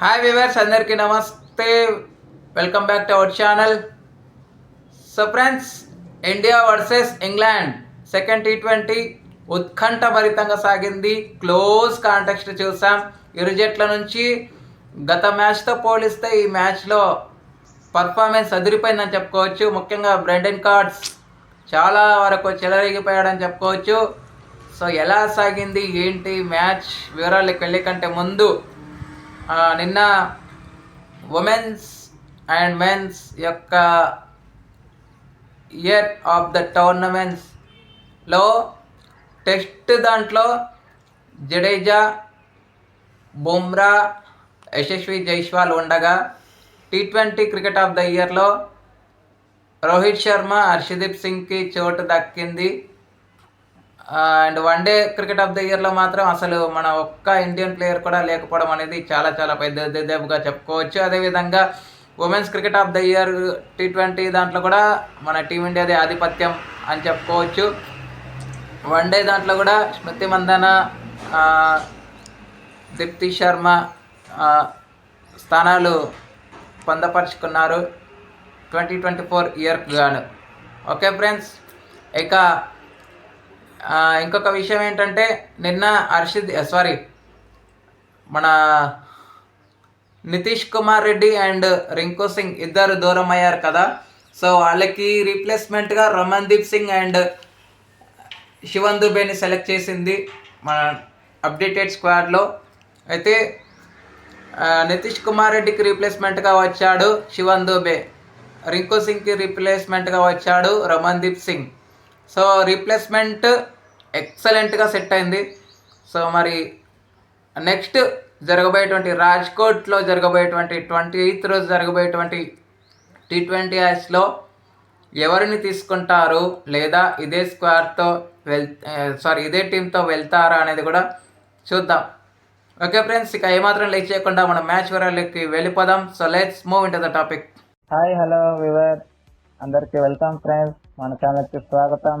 Hi viewers అందరికీ నమస్తే. Welcome back to our channel so friends India versus England second T twenty ఉత్కంఠభరితంగా సాగింది. Close context చూసాం. ఇరు జట్ల నుంచి గత మ్యాచ్తో పోలిస్తే ఈ మ్యాచ్లో పర్ఫార్మెన్స్ అదిరిపోయిందని చెప్పుకోవచ్చు. ముఖ్యంగా బ్రెండెన్ కార్డ్స్ చాలా వరకు చెలరేగిపోయాడని చెప్పుకోవచ్చు. సో ఎలా సాగింది? ఏంటి? మ్యాచ్ వివరాలకు వెళ్ళే కంటే ముందు నిన్న ఉమెన్స్ అండ్ మెన్స్ యొక్క ఇయర్ ఆఫ్ ద టోర్నమెంట్స్లో టెస్ట్ దాంట్లో జడేజా బుమ్రా యశస్వి జైస్వాల్ ఉండగా T twenty cricket of the ఇయర్లో రోహిత్ శర్మ హర్షదీప్ సింగ్కి చోటు దక్కింది. And one day cricket of the ఇయర్లో మాత్రం అసలు మన ఒక్క ఇండియన్ ప్లేయర్ కూడా లేకపోవడం అనేది చాలా చాలా పెద్ద దెబ్బగా చెప్పుకోవచ్చు. అదేవిధంగా women's cricket of the year T twenty దాంట్లో కూడా మన టీమిండియాది ఆధిపత్యం అని చెప్పుకోవచ్చు. వన్ డే దాంట్లో కూడా స్మృతి మందన దీప్తి శర్మ స్థానాలు పొందపరుచుకున్నారు. ట్వంటీ ట్వంటీ ఫోర్ ఇయర్కి గాను. ఓకే ఫ్రెండ్స్ ఇక ఇంకొక విషయం ఏంటంటే నిన్న హర్షిద్ సారీ మన నితీష్ కుమార్ రెడ్డి అండ్ రింకు సింగ్ ఇద్దరు దూరం అయ్యారు కదా. సో వాళ్ళకి రీప్లేస్మెంట్గా రమన్దీప్ సింగ్ అండ్ శివన్ దుబేని సెలెక్ట్ చేసింది మన అప్డేటెడ్ స్క్వాడ్లో అయితే నితీష్ కుమార్ రెడ్డికి రీప్లేస్మెంట్గా వచ్చాడు శివన్ దుబే రింకు సింగ్కి రీప్లేస్మెంట్గా వచ్చాడు రమన్దీప్ సింగ్. సో రీప్లేస్మెంట్ ఎక్సలెంట్గా సెట్ అయింది. సో మరి నెక్స్ట్ జరగబోయేటువంటి రాజ్కోట్లో జరగబోయేటువంటి ట్వంటీ ఎయిత్ రోజు జరగబోయేటువంటి టీ ట్వంటీ యాచ్లో ఎవరిని తీసుకుంటారు? లేదా ఇదే స్క్వాడ్తో వెల్ సారీ ఇదే టీంతో వెళ్తారా అనేది కూడా చూద్దాం. ఓకే ఫ్రెండ్స్ ఇక ఏమాత్రం లేట్ చేయకుండా మనం మ్యాచ్ వివరాలకి వెళ్ళిపోదాం. So let's move in the topic. Hi hello viewer. అందరికీ వెల్కమ్ ఫ్రెండ్స్. మన ఛానల్కి స్వాగతం.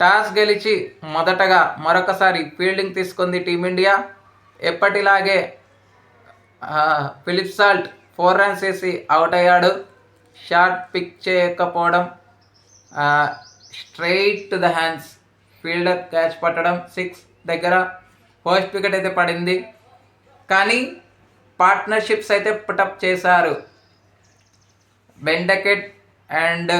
టాస్ గెలిచి మొదటగా మరొకసారి ఫీల్డింగ్ తీసుకుంది టీమిండియా. ఎప్పటిలాగే Philip Salt Philip Salt four runs వేసి అవుట్ అయ్యాడు. షార్ట్ పిక్ చేయకపోవడం straight to the hands fielder catch పట్టడం సిక్స్ దగ్గర ఫస్ట్ వికెట్ అయితే పడింది. కానీ పార్ట్నర్షిప్స్ అయితే పుటప్ చేశారు. బెండకెట్ అండ్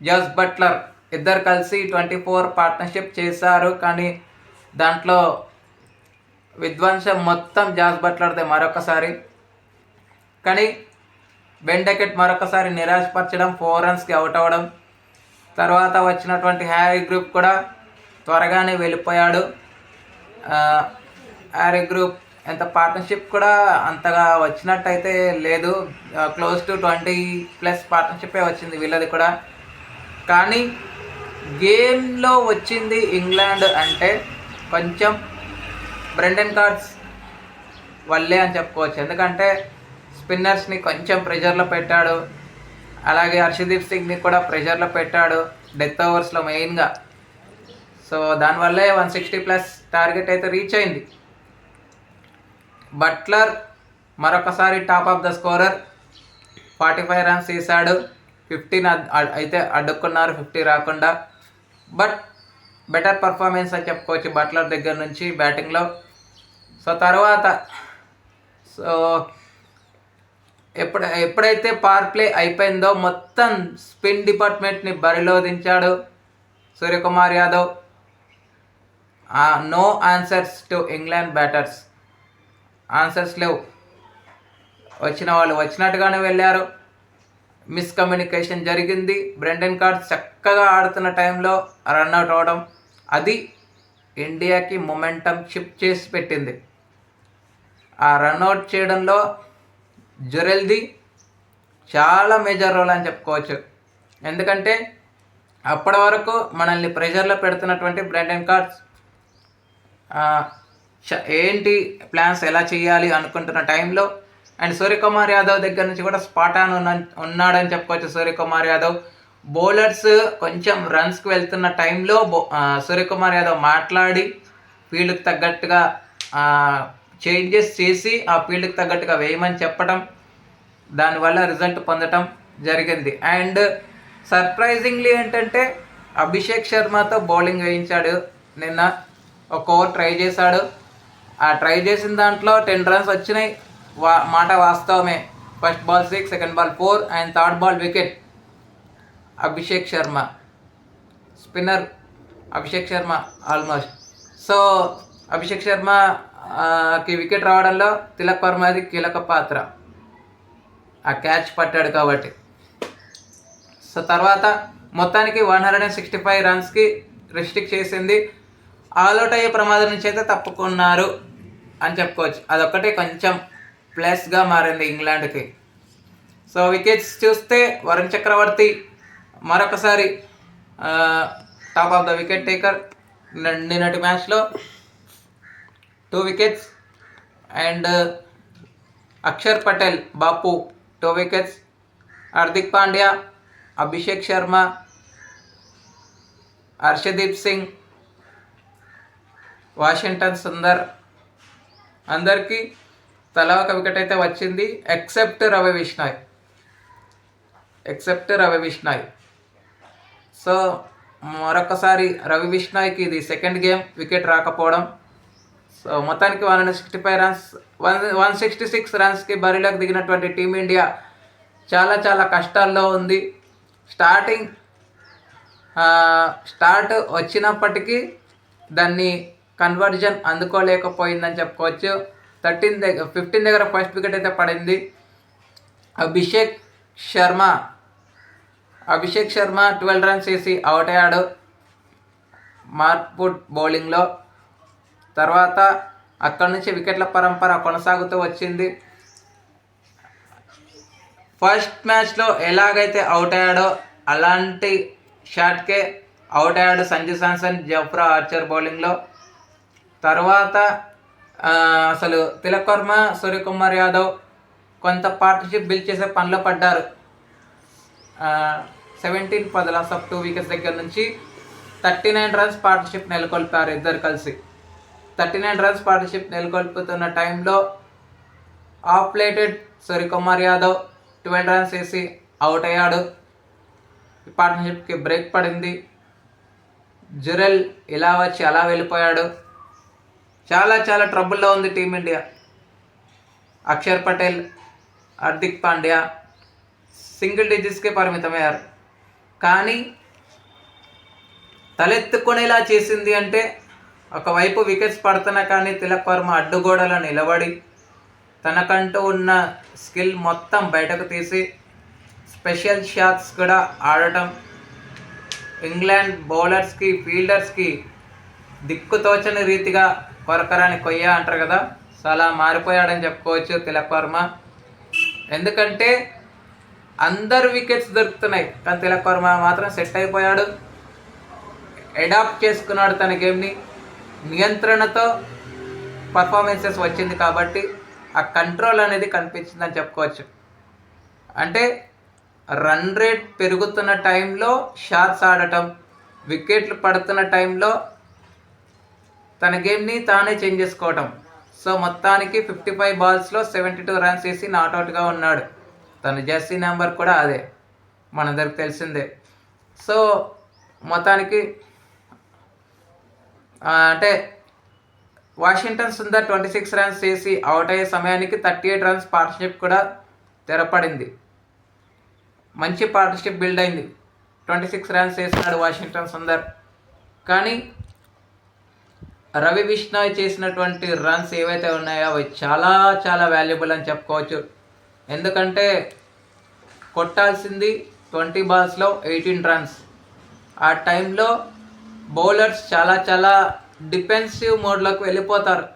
జస్ బట్లర్ ఇద్దరు కలిసి ట్వంటీ ఫోర్ పార్ట్నర్షిప్ చేశారు కానీ దాంట్లో విధ్వంసం మొత్తం జాస్ బట్లర్దే మరొకసారి. కానీ బెండకెట్ మరొకసారి నిరాశపరచడం ఫోర్ రన్స్కి అవుట్ అవ్వడం తర్వాత వచ్చినటువంటి హ్యారీ గ్రూప్ కూడా త్వరగానే వెళ్ళిపోయాడు. హ్యారీ గ్రూప్ ఎంత పార్ట్నర్షిప్ కూడా అంతగా వచ్చినట్టయితే లేదు. క్లోజ్ టు ట్వంటీ ప్లస్ పార్ట్నర్షిప్పే వచ్చింది వీళ్ళది కూడా. కానీ గేమ్లో వచ్చింది ఇంగ్లాండ్ అంటే కొంచెం బ్రెండెన్ కార్డ్స్ వల్లే అని చెప్పుకోవచ్చు. ఎందుకంటే స్పిన్నర్స్ని కొంచెం ప్రెషర్లో పెట్టాడు. అలాగే హర్షదీప్ సింగ్ని కూడా ప్రెషర్లో పెట్టాడు డెత్ ఓవర్స్లో మెయిన్గా. సో దానివల్లే వన్ సిక్స్టీ ప్లస్ టార్గెట్ అయితే రీచ్ అయింది. బట్లర్ మరొకసారి top of the scorer. Forty five runs తీశాడు. ఫిఫ్టీన్ అయితే అడ్డుకున్నారు. ఫిఫ్టీ రాకుండా. బట్ బెటర్ పర్ఫార్మెన్స్ అని చెప్పుకోవచ్చు బట్లర్ దగ్గర నుంచి బ్యాటింగ్లో సో తర్వాత సో ఎప్పుడు ఎప్పుడైతే పవర్ ప్లే అయిపోయిందో మొత్తం స్పిన్ డిపార్ట్మెంట్ని బరిలో దించాడు Suryakumar Yadav. No answers to England batters answers లేవు. వచ్చిన వాళ్ళు వచ్చినట్టుగానే వెళ్ళారు. మిస్కమ్యూనికేషన్ జరిగింది. బ్రెండెన్ కార్డ్ చక్కగా ఆడుతున్న టైంలో రన్అట్ అవడం అది ఇండియాకి మొమెంటం షిఫ్ట్ చేసి పెట్టింది. ఆ రన్అట్ చేయడంలో జురెల్ది చాలా మేజర్ రోల్ అని చెప్పుకోవచ్చు. ఎందుకంటే అప్పటి వరకు మనల్ని ప్రెషర్లో పెడుతున్నటువంటి బ్రెండన్ కార్డ్స్ ఏంటి ప్లాన్స్ ఎలా చేయాలి అనుకుంటున్న టైంలో అండ్ సూర్యకుమార్ యాదవ్ దగ్గర నుంచి కూడా స్పాట్ ఆన్ ఉన్న ఉన్నాడని చెప్పుకోవచ్చు సూర్యకుమార్ యాదవ్. బౌలర్స్ కొంచెం రన్స్కి వెళ్తున్న టైంలో బో సూర్యకుమార్ యాదవ్ మాట్లాడి ఫీల్డ్కి తగ్గట్టుగా చేంజెస్ చేసి ఆ ఫీల్డ్కి తగ్గట్టుగా వేయమని చెప్పడం దానివల్ల రిజల్ట్ పొందటం జరిగింది. అండ్ సర్ప్రైజింగ్లీ ఏంటంటే అభిషేక్ శర్మతో బౌలింగ్ వేయించాడు. నిన్న ఒక ఓవర్ ట్రై చేశాడు. ఆ ట్రై చేసిన దాంట్లో టెన్ రన్స్ వచ్చినాయి. వా మాట వాస్తవమే. First ball six second ball four and third ball wicket Abhishek Sharma. Spinner Abhishek Sharma almost so Abhishek శర్మకి wicket రావడంలో తిలక్ వర్మది కీలక పాత్ర. ఆ క్యాచ్ పట్టాడు కాబట్టి. సో తర్వాత మొత్తానికి one hundred and sixty five రన్స్కి restrict చేసింది. ఆల్అౌట్ అయ్యే ప్రమాదం నుంచి అయితే తప్పుకున్నారు అని చెప్పుకోవచ్చు. అదొక్కటే కొంచెం ప్లస్గా మారింది ఇంగ్లాండ్కి. సో వికెట్స్ చూస్తే వరుణ్ చక్రవర్తి మరొకసారి top of the wicket taker నిన్నటి మ్యాచ్లో two wickets and Axar Patel Bapu two wickets Hardik Pandya Abhishek Sharma Harshdeep Singh Washington Sundar. అందరికీ తలా ఒక వికెట్ అయితే వచ్చింది. Except Ravi Bishnoi. Except Ravi Bishnoi. So మరొకసారి రవి విష్ణాయ్కి ఇది సెకండ్ గేమ్ వికెట్ రాకపోవడం. సో మొత్తానికి one hundred sixty five runs one one sixty six రన్స్కి బరిలోకి దిగినటువంటి టీమిండియా చాలా చాలా కష్టాల్లో ఉంది. స్టార్టింగ్ స్టార్ట్ వచ్చినప్పటికీ దాన్ని కన్వర్జన్ అందుకోలేకపోయిందని చెప్పుకోవచ్చు. థర్టీన్ దగ్గర ఫిఫ్టీన్ దగ్గర ఫస్ట్ వికెట్ అయితే పడింది. అభిషేక్ శర్మ అభిషేక్ శర్మ ట్వెల్వ్ రన్స్ వేసి అవుట్ అయ్యాడు. మార్పుడ్ బౌలింగ్లో తర్వాత అక్కడి నుంచి వికెట్ల పరంపర కొనసాగుతూ వచ్చింది. ఫస్ట్ మ్యాచ్లో ఎలాగైతే అవుట్ అయ్యాడో అలాంటి షాట్కే అవుట్ అయ్యాడు సంజు శాంసన్ జఫ్రా ఆర్చర్ బౌలింగ్లో తర్వాత అసలు తిలక్ వర్మ సూర్యకుమార్ యాదవ్ కొంత పార్ట్నర్షిప్ బిల్డ్ చేసే పనిలో పడ్డారు. సెవెంటీన్ పది లాస్ ఆఫ్ టూ వీకెస్ దగ్గర నుంచి థర్టీ నైన్ రన్స్ పార్ట్నర్షిప్ నెలకొల్పారు ఇద్దరు కలిసి. థర్టీ నైన్ రన్స్ పార్ట్నర్షిప్ నెలకొల్పుతున్న టైంలో ఆఫ్ ప్లేటెడ్ సూర్యకుమార్ యాదవ్ ట్వెల్వ్ రన్స్ వేసి అవుట్ అయ్యాడు. పార్ట్నర్షిప్కి బ్రేక్ పడింది. జురెల్ ఇలా వచ్చి అలా వెళ్ళిపోయాడు. చాలా చాలా ట్రబుల్లో ఉంది team India Axar Patel Hardik Pandya single డిజిట్స్కే పరిమితమయ్యారు. కానీ తలెత్తుకునేలా చేసింది అంటే ఒకవైపు వికెట్స్ పడుతున్నా కానీ తిలక్ వర్మ అడ్డుగోడలో నిలబడి తనకంటూ ఉన్న స్కిల్ మొత్తం బయటకు తీసి స్పెషల్ షాట్స్ కూడా ఆడటం ఇంగ్లాండ్ బౌలర్స్కి ఫీల్డర్స్కి దిక్కుతోచని రీతిగా కొరకరాని కొయ్య అంటారు కదా సో అలా మారిపోయాడని చెప్పుకోవచ్చు తిలక్ వర్మ. ఎందుకంటే అందరు వికెట్స్ దొరుకుతున్నాయి కానీ తిలక్ వర్మ మాత్రం సెట్ అయిపోయాడు. అడాప్ట్ చేసుకున్నాడు తన గేమ్ని నియంత్రణతో పర్ఫార్మెన్సెస్ వచ్చింది కాబట్టి ఆ కంట్రోల్ అనేది కనిపించిందని చెప్పుకోవచ్చు. అంటే రన్ రేట్ పెరుగుతున్న టైంలో షార్ట్స్ ఆడటం వికెట్లు పడుతున్న టైంలో తన గేమ్ని తానే చేంజ్ చేసుకోవటం. సో మొత్తానికి ఫిఫ్టీ ఫైవ్ బాల్స్లో సెవెంటీ టూ రన్స్ వేసి నాట్అవుట్గా ఉన్నాడు. తన జెర్సీ నెంబర్ కూడా అదే. మనందరికి తెలిసిందే. సో మొత్తానికి అంటే Washington Sundar twenty six runs చేసి అవుట్ అయ్యే సమయానికి థర్టీ ఎయిట్ రన్స్ పార్ట్నర్షిప్ కూడా తెరపడింది. మంచి పార్ట్నర్షిప్ బిల్డ్ అయింది. ట్వంటీ సిక్స్ రన్స్ చేసినాడు వాషింగ్టన్ సుందర్. కానీ రవి విష్ణాయ్ చేసినటువంటి రన్స్ ఏవైతే ఉన్నాయో అవి చాలా చాలా వాల్యుబుల్ అని చెప్పుకోవచ్చు. ఎందుకంటే కొట్టాల్సింది ట్వంటీ బాల్స్లో ఎయిటీన్ రన్స్ ఆ టైంలో బౌలర్స్ చాలా చాలా డిఫెన్సివ్ మోడ్లోకి వెళ్ళిపోతారు.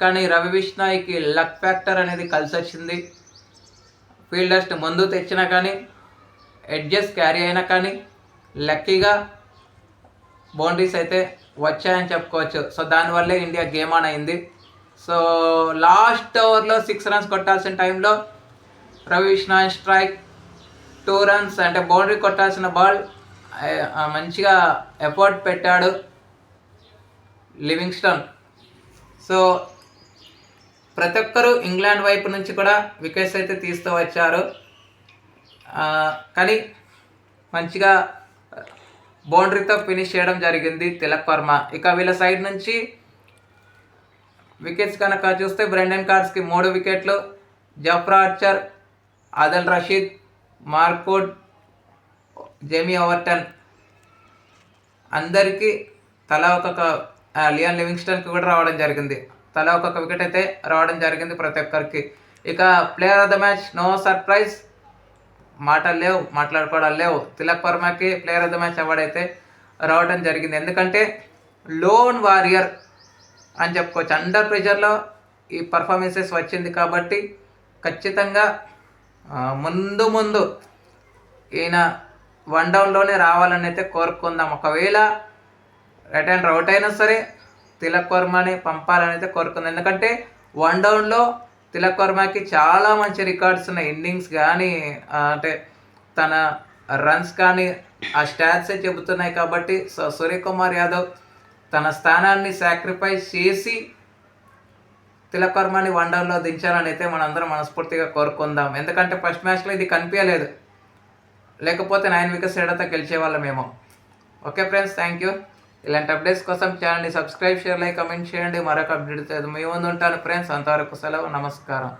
కానీ రవి విష్ణాయ్కి లక్ ఫ్యాక్టర్ అనేది కలిసి వచ్చింది ఫీల్డర్స్ని ముందు తెచ్చినా కానీ ఎడ్జెస్ క్యారీ అయినా కానీ లక్కీగా బౌండరీస్ అయితే వచ్చాయని చెప్పుకోవచ్చు. సో దానివల్లే ఇండియా గేమ్ ఆన్ అయింది. సో లాస్ట్ ఓవర్లో సిక్స్ రన్స్ కొట్టాల్సిన టైంలో రవి స్ట్రైక్ టూ రన్స్ అంటే బౌండరీ కొట్టాల్సిన బాల్ మంచిగా ఎఫర్ట్ పెట్టాడు లివింగ్స్టన్. సో ప్రతి ఒక్కరూ ఇంగ్లాండ్ వైపు నుంచి కూడా వికెట్స్ అయితే తీస్తూ వచ్చారు. కానీ మంచిగా బౌండరీతో ఫినిష్ చేయడం జరిగింది తిలక్ వర్మ. ఇక వీళ్ళ సైడ్ నుంచి వికెట్స్ కనుక చూస్తే బ్రెండన్ కార్డ్స్కి మూడు వికెట్లు. Jofra Archer Adil Rashid Mark Wood Jamie Overton. అందరికీ తలా ఒక్కొక్క లియాన్ లివింగ్స్టన్కి కూడా రావడం జరిగింది. తలా ఒక్కొక్క వికెట్ అయితే రావడం జరిగింది ప్రతి ఒక్కరికి. ఇక player of the match no surprise. మాటలు లేవు మాట్లాడుకోవడం లేవు. Tilak వర్మకి player of the match award అయితే రావడం జరిగింది. ఎందుకంటే లోన్ వారియర్ అని చెప్పుకోవచ్చు. అండర్ ప్రెషర్లో ఈ పర్ఫార్మెన్సెస్ వచ్చింది కాబట్టి ఖచ్చితంగా ముందు ముందు ఈయన వన్ డౌన్లోనే రావాలని అయితే కోరుకుందాం. ఒకవేళ రైట్ రౌట్ అవుట్ అయినా సరే తిలక్ వర్మని పంపాలని అయితే కోరుకుందాం. ఎందుకంటే వన్ డౌన్లో తిలక్ వర్మకి చాలా మంచి రికార్డ్స్ ఉన్నాయి. ఇన్నింగ్స్ కానీ అంటే తన రన్స్ కానీ ఆ స్టాట్సే చెబుతున్నాయి కాబట్టి సో సూర్యకుమార్ యాదవ్ తన స్థానాన్ని సాక్రిఫైస్ చేసి తిలక్ వర్మని వన్ దించాలని అయితే మనందరం మనస్ఫూర్తిగా కోరుకుందాం. ఎందుకంటే ఫస్ట్ మ్యాచ్లో ఇది కనిపించలేదు. లేకపోతే నైన్ వికెట్స్ తేడాతో గెలిచేవాళ్ళమేమో. ఓకే ఫ్రెండ్స్ థ్యాంక్ యూ ఇలాంటి అప్డేట్స్ కోసం ఛానల్ని సబ్స్క్రైబ్ షేర్ లైక్ కమెంట్ చేయండి. మరొక అప్డేట్ మీ ముందు ఉంటాను ఫ్రెండ్స్ అంతవరకు సెలవు. నమస్కారం.